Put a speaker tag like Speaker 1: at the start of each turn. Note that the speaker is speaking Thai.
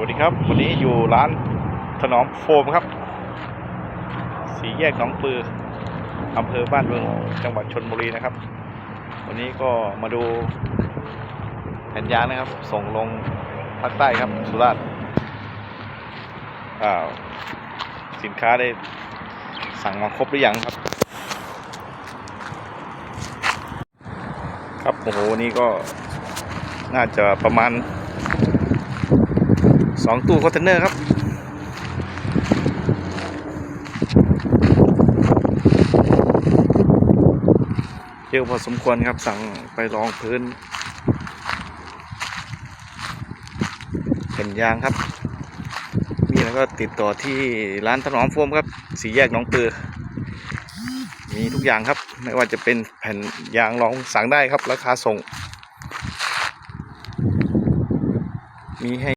Speaker 1: วัสดีครับ วันนี้อยู่ร้านถนอมโฟมครับ สีแยกหนองปืออำเภอบ้านเมืองจังหวัดชนบุรีนะครับ วันนี้ก็มาดูแผ่นยางนะครับ ส่งลงภาคใต้ครับ สุราษฎร์สินค้าได้สั่งมาครบหรือยังครับ ครับโอ้โหนนี้ก็น่าจะประมาณ สองตู้คอนเทนเนอร์ครับ เยอะพอสมควรครับสั่งไปรองพื้นเป็นยางครับ มีแล้วก็ติดต่อที่ร้านถนอมโฟมครับ สีแยกน้องปือมีทุกอย่างครับ ไม่ว่าจะเป็นแผ่นยางรองสั่งได้ครับ ราคาส่ง มีให้